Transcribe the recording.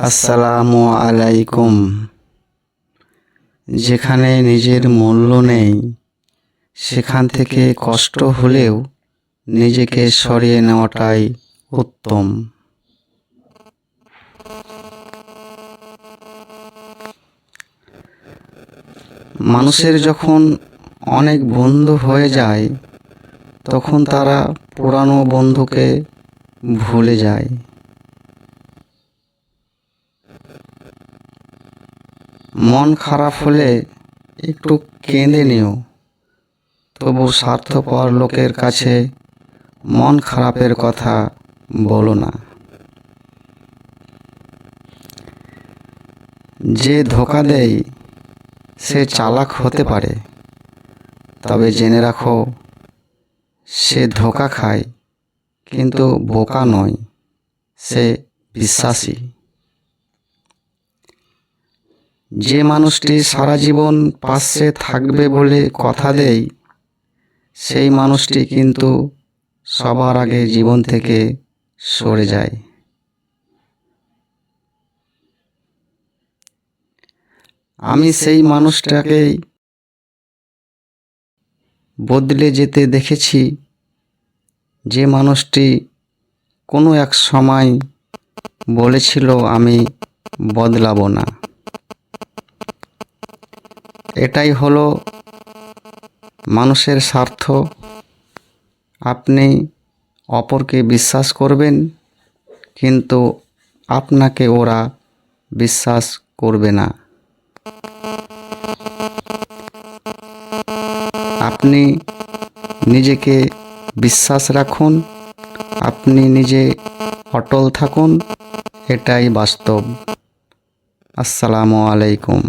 আসসালামু আলাইকুম। যেখানে নিজের মূল্য নেই, সেখান থেকে কষ্ট হলেও নিজেকে সরিয়ে নেওয়াটাই উত্তম। মানুষের যখন অনেক বন্ধু হয়ে যায়, তখন তারা পুরানো বন্ধুকে ভুলে যায়। মন খারাপ হলে একটু কেঁদে নিও। তবু স্বার্থপর লোকের কাছে মন খারাপের কথা বলো না। যে ধোকা দেয়, সে চালাক হতে পারে। তবে জেনে রাখো, সে ধোকা খায়, কিন্তু বোকা নয়, সে বিশ্বাসী। যে মানুষটি সারা জীবন পাশে থাকবে বলে কথা দেয়, সেই মানুষটি কিন্তু সবার আগে জীবন থেকে সরে যায়। আমি সেই মানুষটাকেই বদলে যেতে দেখেছি, যে মানুষটি কোনো এক সময় বলেছিল, আমি বদলাবো না। এটাই হলো মানুষের স্বার্থ। আপনি অপরকে বিশ্বাস করবেন, কিন্তু আপনাকে ওরা বিশ্বাস করবে না। আপনি নিজেকে বিশ্বাস রাখুন, আপনি নিজে অটল থাকুন, এটাই বাস্তব। আসসালামু আলাইকুম।